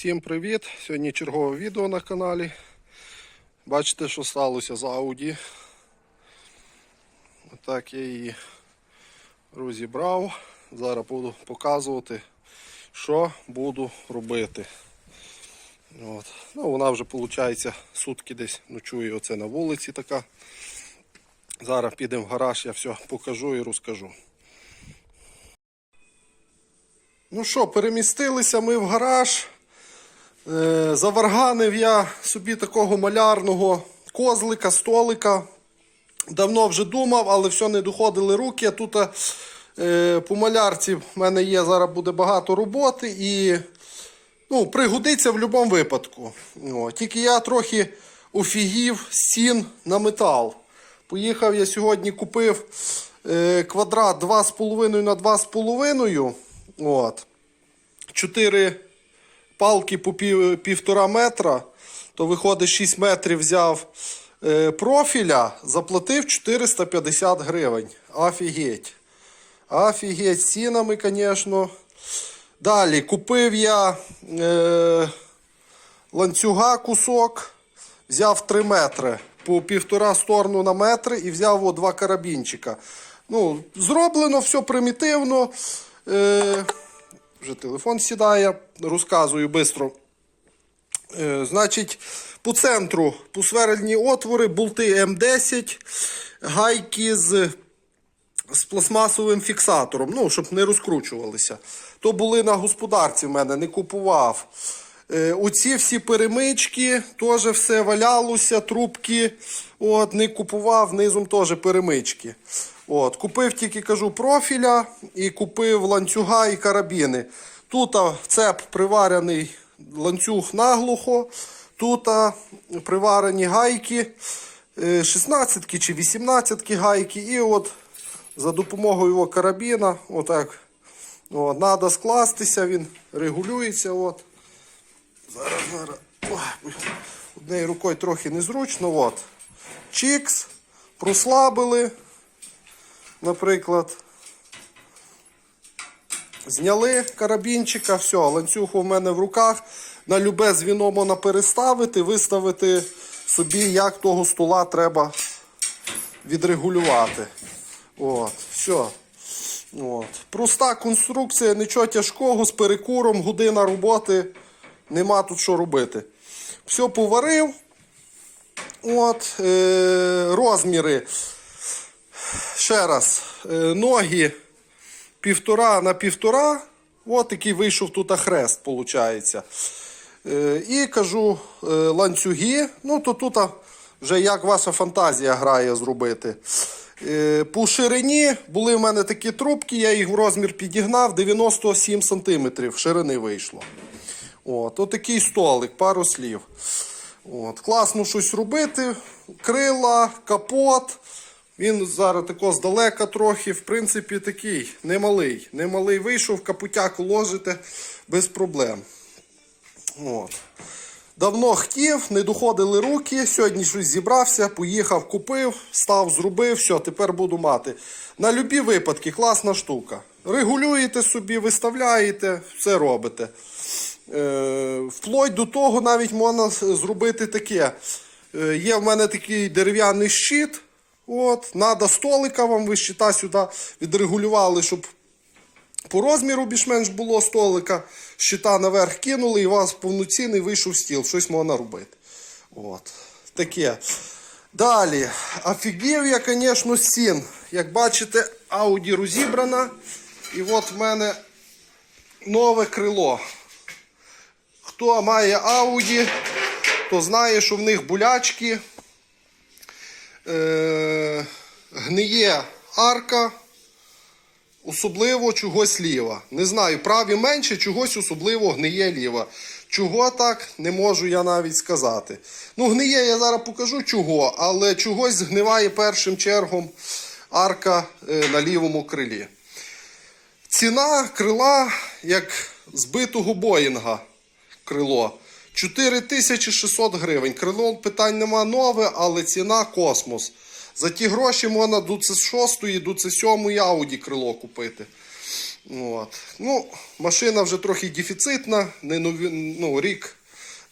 Всім привіт! Сьогодні чергове відео на каналі. Бачите, що сталося з Audi. Отак я її розібрав. Зараз буду показувати, що буду робити. От. Ну, вона вже, виходить, сутки десь ночує оце на вулиці така. Зараз підемо в гараж, я все покажу і розкажу. Ну що, перемістилися ми в гараж. Е, Заварганив я собі такого малярного козлика, столика. Давно вже думав, але все не доходили руки. Тут е, по малярці в мене є зараз буде багато роботи і ну, пригодиться в будь-якому випадку. О, тільки я трохи офігів стін на метал. Поїхав я сьогодні, купив е, квадрат 2,5 на 2,5. От. 4 палки по пів, півтора метра, то виходить 6 метрів взяв е, профіля, заплатив 450 гривень. Офігеть. Офігеть, цінами, звісно. Далі купив я е, ланцюга кусок, взяв 3 метри по півтора сторону на метр і взяв о, два карабінчика. Ну, зроблено все примітивно. Е, вже телефон сідає, розказую швидко. Е, значить, по центру посверлені отвори, болти М10, гайки з, з пластмасовим фіксатором, ну, щоб не розкручувалися. То були на господарці в мене, не купував. Е, оці всі перемички, теж все валялося, трубки. От, не купував, низом теж перемички. От, купив тільки кажу профіля і купив ланцюга і карабіни. Тут цеп приварений ланцюг наглухо, тут приварені гайки, 16 чи 18 гайки. І от за допомогою його карабіна, отак, от, треба скластися, він регулюється. От. Зараз, зараз. Ой, однією рукою трохи незручно. От. Чікс, прослабили, наприклад. Зняли карабінчика, все, ланцюг у мене в руках. На любе звіно можна переставити, виставити собі, як того стола треба відрегулювати. От, все. От. Проста конструкція, нічого тяжкого, з перекуром, година роботи. Нема тут що робити. Все поварив. От, е, розміри. Ще раз, е, ноги півтора на півтора. От такий вийшов тут хрест, виходить. Е, і кажу е, ланцюги. Ну, то тут вже як ваша фантазія грає зробити. По ширині були в мене такі трубки, я їх в розмір підігнав, 97 см ширини вийшло. От, Отакий столик, пару слів. От, Класно щось робити. Крила, капот. Він зараз тако здалека трохи, в принципі, такий немалий. Немалий вийшов, капутяку ложите без проблем. От. Давно хотів, не доходили руки. Сьогодні щось зібрався, поїхав, купив, став, зробив, все, тепер буду мати. На любі випадки, класна штука. Регулюєте собі, виставляєте, все робите. Е, вплоть до того навіть можна зробити таке. Е, є в мене такий дерев'яний щит. От, Надо столика вам, ви щита сюди відрегулювали, щоб по розміру більш-менш було столика. Щита наверх кинули і у вас повноцінний вийшов стіл. Щось можна робити. От, Таке. Далі. Офігів я, звісно, сін. Як бачите, Audi розібрана. І от в мене нове крило. Хто має Audi, то знає, що в них болячки. Е, гниє арка, особливо чогось ліва. Не знаю, праві менше, чогось особливо гниє ліва. Чого так, не можу я навіть сказати. Ну, гниє, я зараз покажу чого, але чогось згниває першим чергом арка е, на лівому крилі. Ціна крила, як збитого Боїнга крило. 4600 гривень. Крило питань нема нове, але ціна космос. За ті гроші можна до це 6 до це 7 Audi крило купити. От. Ну, машина вже трохи дефіцитна, не нові, ну, рік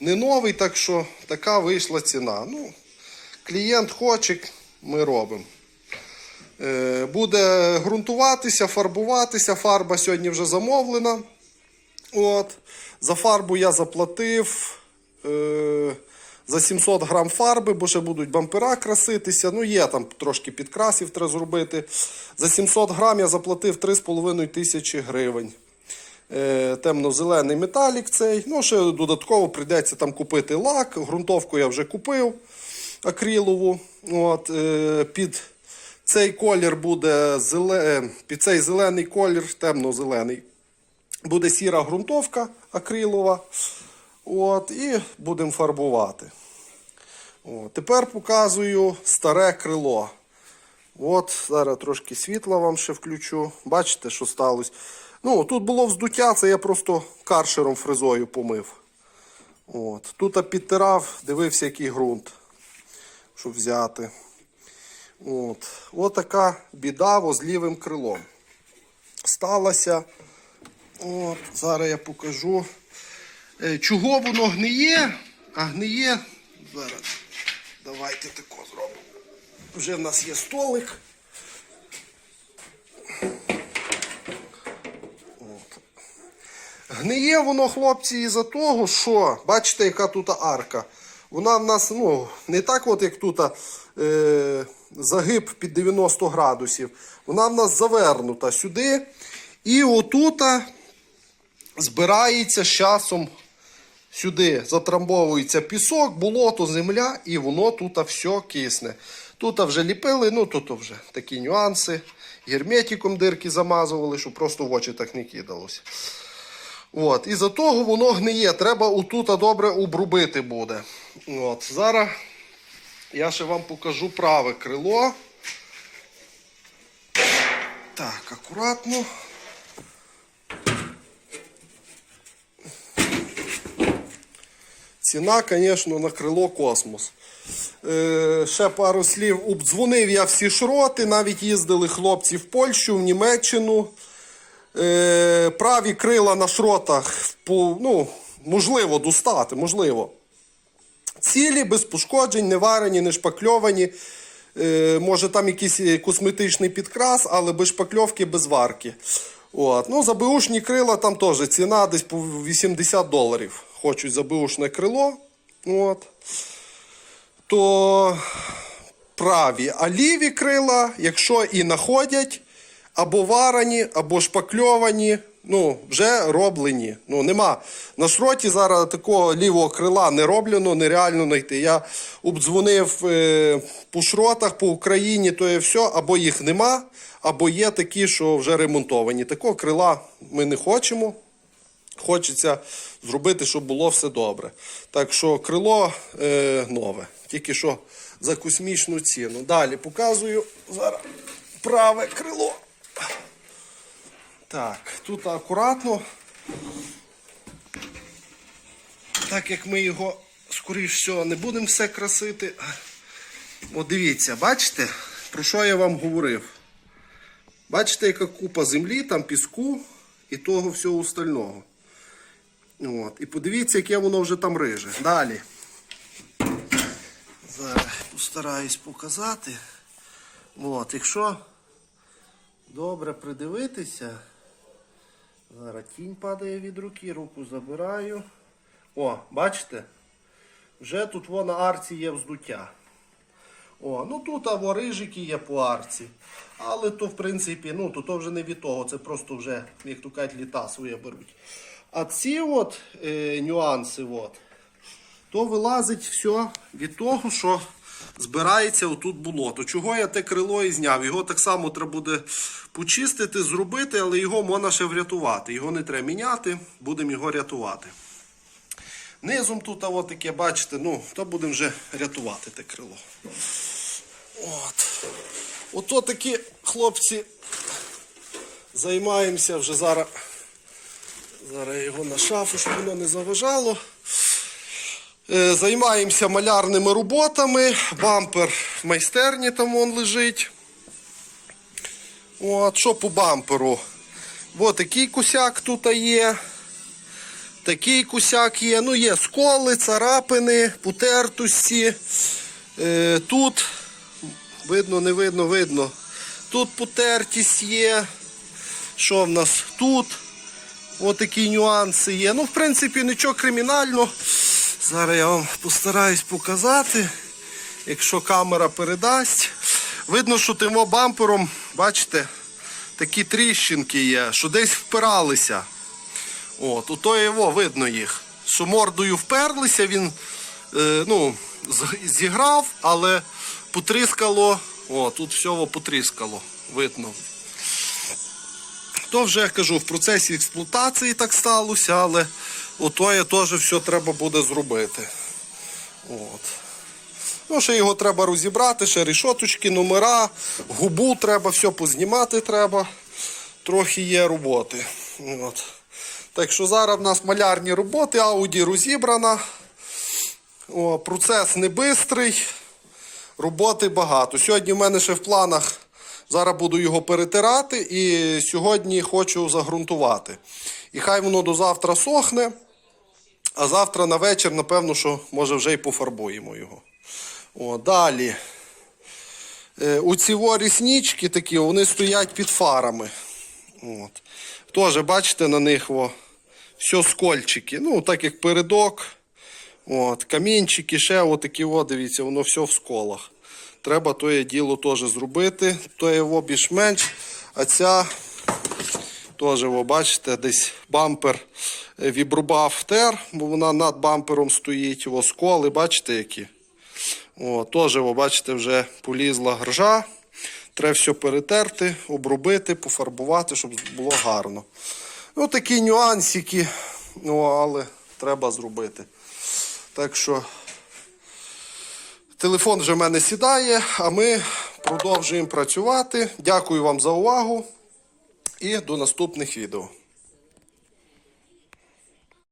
не новий, так що така вийшла ціна. Ну, клієнт хоче, ми робимо. Е, Буде ґрунтуватися, фарбуватися. Фарба сьогодні вже замовлена. От. За фарбу я заплатив е, за 700 грам фарби, бо ще будуть бампера краситися. Ну, є там трошки підкрасів треба зробити. За 700 грам я заплатив 3,5 тисячі гривень. Е, темно-зелений металік цей. Ну, ще додатково прийдеться там купити лак. Грунтовку я вже купив акрилову. От, е, під цей колір буде зеле... під цей зелений колір, темно-зелений. Буде сіра ґрунтовка акрилова. От, і будемо фарбувати. От, тепер показую старе крило. От, зараз трошки світла вам ще включу. Бачите, що сталося? Ну, тут було вздуття, це я просто каршером фрезою помив. От. Тут підтирав, дивився, який ґрунт, щоб взяти. От. От така біда з лівим крилом. Сталася. От, зараз я покажу. Е, Чого воно гниє? А гниє. Зараз. Давайте тако зробимо. Вже в нас є столик. От. Гниє воно, хлопці, із-за того, що, бачите, яка тут арка. Вона в нас ну, не так, от як тут е, загиб під 90 градусів. Вона в нас завернута сюди. І отута збирається з часом сюди, затрамбовується пісок, болото, земля, і воно тут все кисне. Тут вже ліпили, ну тут вже такі нюанси. Герметиком дирки замазували, щоб просто в очі так не кидалося. От, і за того воно гниє. Треба отута добре обрубити буде. От, зараз я ще вам покажу праве крило. Так, акуратно. Ціна, звісно, на крило космос. Е, ще пару слів. Обдзвонив я всі шроти, навіть їздили хлопці в Польщу, в Німеччину. Е, праві крила на шротах ну, можливо достати, можливо. Цілі, без пошкоджень, не варені, не шпакльовані. Е, може там якийсь е, косметичний підкрас, але без шпакльовки, без варки. От. Ну, за беушні крила там теж ціна десь по 80 доларів. Хочуть за беушне крило. От. То праві. А ліві крила, якщо і знаходять, або варені, або шпакльовані, ну, вже роблені. Ну, нема. На шроті зараз такого лівого крила не роблено, нереально знайти. Я обдзвонив е, по шротах по Україні, то є все, або їх нема, або є такі, що вже ремонтовані. Такого крила ми не хочемо. Хочеться зробити, щоб було все добре. Так що крило е, нове, тільки що за космічну ціну. Далі показую зараз праве крило. Так, тут акуратно. Так як ми його, скоріш всього, не будемо все красити. От дивіться, бачите, про що я вам говорив? Бачите, яка купа землі, там піску і того всього остального. От. І подивіться, яке воно вже там риже. Далі. Зараз постараюсь показати. От, якщо добре придивитися, зараз тінь падає від руки, руку забираю. О, бачите? Вже тут во на арці є вздуття. О, ну тут або рижики є по арці. Але то, в принципі, ну то, то вже не від того, це просто вже, як то кажуть, літа своє беруть. А ці от е, нюанси, от, то вилазить все від того, що збирається отут болото. Чого я те крило і зняв? Його так само треба буде почистити, зробити, але його можна ще врятувати. Його не треба міняти, будемо його рятувати. Низом тут а от таке, бачите, ну, то будемо вже рятувати те крило. От. Ото такі хлопці займаємося вже зараз. Зараз його на шафу, щоб воно не заважало. Е, Займаємося малярними роботами. Бампер в майстерні там вон лежить. От, що по бамперу? Ось такий кусяк тут є. Такий кусяк є. Ну, є сколи, царапини, потертості. Е, тут видно, не видно, видно. Тут потертість є. Що в нас тут? Ось такі нюанси є. Ну, в принципі, нічого кримінального. Зараз я вам постараюсь показати, якщо камера передасть. Видно, що тим бампером, бачите, такі тріщинки є, що десь впиралися. От, у то його видно їх. Що мордою вперлися, він е, ну, зіграв, але потріскало. О, тут все потріскало, видно. То вже я кажу, в процесі експлуатації так сталося, але ото я теж все треба буде зробити. От. Ну, ще його треба розібрати, ще рішоточки, номера, губу треба, все познімати треба. Трохи є роботи. От. Так що зараз в нас малярні роботи, ауді розібрана. О, процес не бистрий, роботи багато. Сьогодні в мене ще в планах. Зараз буду його перетирати і сьогодні хочу загрунтувати. І хай воно до завтра сохне, а завтра на вечір, напевно, що може вже й пофарбуємо його. О, далі. Е, у ці ріснички такі, вони стоять під фарами. От. Теж, бачите, на них о, все скольчики. Ну, так як передок. От, камінчики, ще отакі, о, дивіться, воно все в сколах. Треба тоє діло теж зробити. То його більш-менш. А ця теж, о, бачите, десь бампер е, вібрубав тер, бо вона над бампером стоїть. О, сколи, бачите, які. О, теж, ви бачите, вже полізла гржа. Треба все перетерти, обробити, пофарбувати, щоб було гарно. Ну, такі нюансики, ну, але треба зробити. Так що телефон вже в мене сідає, а ми продовжуємо працювати. Дякую вам за увагу і до наступних відео.